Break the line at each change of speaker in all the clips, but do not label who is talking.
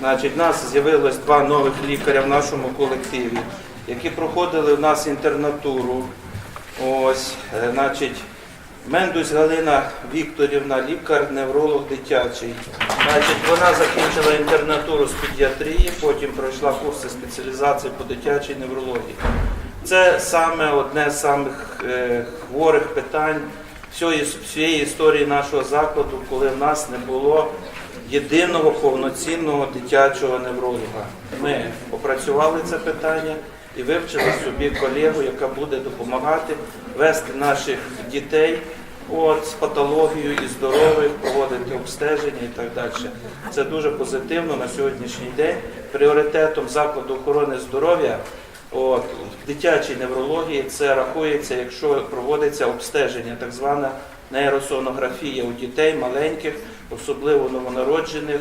Значить, нас з'явилось два нових лікаря в нашому колективі, які проходили в нас інтернатуру. Ось, е, значить, Мендусь Галина Вікторівна, лікар, невролог дитячий. Значить, вона закінчила інтернатуру з педіатрії, потім пройшла курси спеціалізації по дитячій неврології. Це саме одне з самих е, хворих питань всієї, всієї історії нашого закладу, коли в нас не було єдиного повноцінного дитячого невролога. Ми опрацювали це питання і вивчили собі колегу, яка буде допомагати вести наших дітей от, з патологією і здорових, проводити обстеження і так далі. Це дуже позитивно на сьогоднішній день. Пріоритетом закладу охорони здоров'я От, в дитячій неврології це рахується, якщо проводиться обстеження, так звана нейросонографія у дітей маленьких, особливо новонароджених.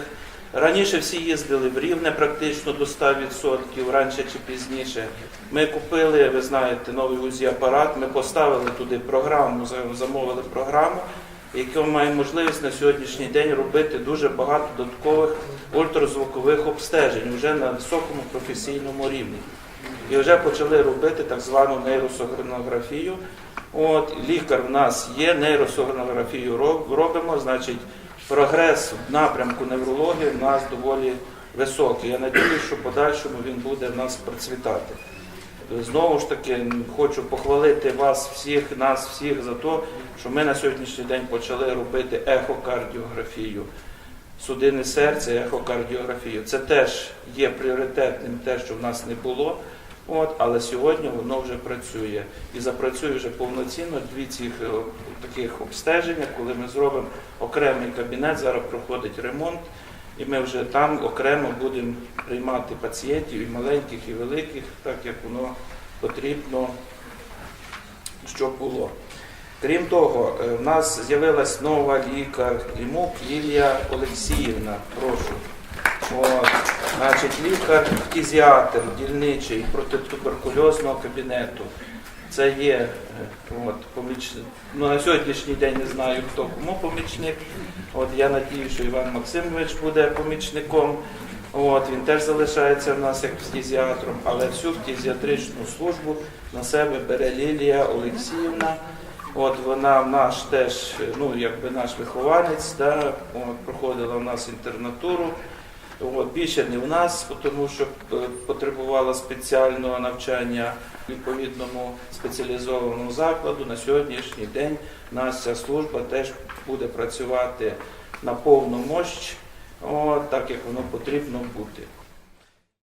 Раніше всі їздили в Рівне практично до 100%, раніше чи пізніше. Ми купили, ви знаєте, новий УЗІ-апарат, ми поставили туди програму, замовили програму, яка має можливість на сьогоднішній день робити дуже багато додаткових ультразвукових обстежень вже на високому професійному рівні і вже почали робити так звану нейросогранографію. От лікар в нас є, нейросогранографію робимо, значить, прогрес в напрямку неврології в нас доволі високий. Я надіюсь, що в подальшому він буде в нас процвітати. Знову ж таки, хочу похвалити вас всіх, нас всіх за те, що ми на сьогоднішній день почали робити ехокардіографію судини серця, ехокардіографію. Це теж є пріоритетним, те, що в нас не було. От, але сьогодні воно вже працює і запрацює вже повноцінно дві цих е, таких обстеження, коли ми зробимо окремий кабінет. Зараз проходить ремонт, і ми вже там окремо будемо приймати пацієнтів і маленьких, і великих, так як воно потрібно, щоб було. Крім того, е, в нас з'явилась нова лікар Лімук Лілія Олексіївна. Прошу. От, значить, лікар фтізіатр дільничий протитуберкульозного кабінету. Це є е, от, помічник. Ну, на сьогоднішній день не знаю, хто кому помічник. От, я надію, що Іван Максимович буде помічником. От, він теж залишається в нас як фтізіатром, але всю фтізіатричну службу на себе бере Лілія Олексіївна. От вона наш теж, ну якби наш вихованець, да, проходила в нас інтернатуру. От, більше не в нас, тому що е, потребувала спеціального навчання в відповідному спеціалізованому закладу. На сьогоднішній день нас ця служба теж буде працювати на повну мощ, от, так як воно потрібно бути.